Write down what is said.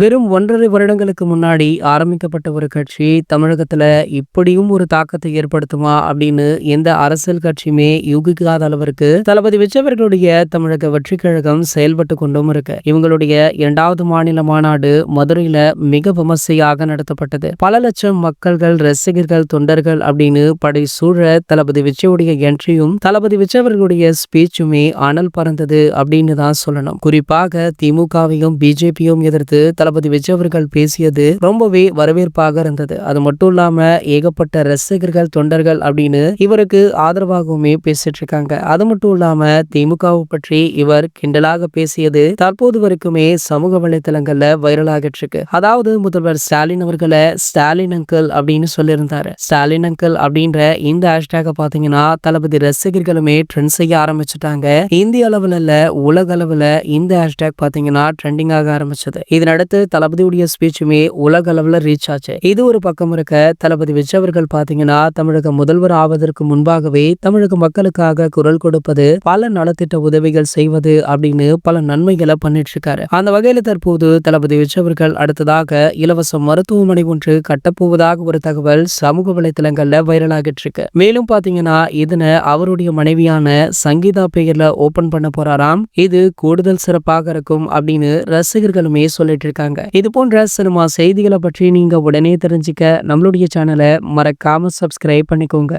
வெறும் ஒன்றரை வருடங்களுக்கு முன்னாடி ஆரம்பிக்கப்பட்ட ஒரு கட்சி தமிழகத்தில் இப்படியும் ஒரு தாக்கத்தை ஏற்படுத்துமா அப்படின்னு எந்த அரசியல் கட்சியுமே யூகிக்காத அளவிற்கு தளபதி விஜயவர்களுடைய தமிழக வெற்றி கழகம் செயல்பட்டு கொண்டும் இருக்கு. இவங்களுடைய இரண்டாவது மாநில மாநாடு மதுரையில மிக விமர்சையாக நடத்தப்பட்டது. பல லட்சம் மக்கள்கள் ரசிகர்கள் தொண்டர்கள் அப்படின்னு படை சூழ தளபதி விஜயுடைய என்ட்ரியும் தளபதி விஜயவர்களுடைய ஸ்பீச்சுமே அனல் பறந்தது அப்படின்னு தான் சொல்லணும். குறிப்பாக திமுகவையும் பிஜேபியும் எதிர்த்து தளபதி விஜய் அவர்கள் பேசியது ரொம்பவே வரவேற்பாக இருந்தது. அது மட்டும் இல்லாம ஏகப்பட்ட ரசிகர்கள் தொண்டர்கள் அப்படின்னு இவருக்கு ஆதரவாகவுமே பேசிட்டு இருக்காங்க. அது மட்டும் இல்லாம திமுகவை பற்றி இவர் கிண்டலாக பேசியது தற்போது வரைக்குமே சமூக வலைத்தளங்கள்ல வைரல் ஆகிட்டு இருக்கு. அதாவது முதல்வர் ஸ்டாலின் அவர்களை ஸ்டாலின் அங்கிள் அப்படின்னு சொல்லியிருந்தாரு. ஸ்டாலின் அங்கிள் அப்படின்ற இந்த ஹேஷ்டேக பாத்தீங்கன்னா தளபதி ரசிகர்களுமே ட்ரெண்ட் செய்ய ஆரம்பிச்சுட்டாங்க. இந்திய அளவுல உலக அளவுல இந்த ஹேஷ்டேக் பாத்தீங்கன்னா ட்ரெண்டிங் ஆக ஆரம்பிச்சது. இதனடுத்து தளபதியுடைய ஸ்பீச்சுமே உலக அளவில் ரீச் ஆச்சு. இது ஒரு பக்கம் இருக்க தளபதி விஜய் அவர்கள் பாத்தீங்கன்னா தமிழக முதல்வர் ஆவதற்கு முன்பாகவே தமிழக மக்களுக்காக குரல் கொடுப்பது பல நலத்திட்ட உதவிகள் செய்வது அப்படின்னு பல நன்மைகளை பண்ணிட்டு இருக்காரு அந்த வகையில தற்போது தளபதி விஜய் அவர்கள் அடுத்ததாக இலவச மருத்துவமனை ஒன்று கட்டப்போவதாக ஒரு தகவல் சமூக வலைதளங்கள்ல வைரல் ஆகிட்டு இருக்கு மேலும் பாத்தீங்கன்னா இதனை அவருடைய மனைவியான சங்கீதா பெயர்ல ஓபன் பண்ண போறாராம். இது கூடுதல் சிறப்பாக இருக்கும் அப்படின்னு ரசிகர்களுமே சொல்லிட்டு இருக்காங்க இது போன்ற சினிமா செய்திகளை பற்றி நீங்க உடனே தெரிஞ்சுக்க நம்மளுடைய சேனலை மறக்காம சப்ஸ்கிரைப் பண்ணிக்கோங்க.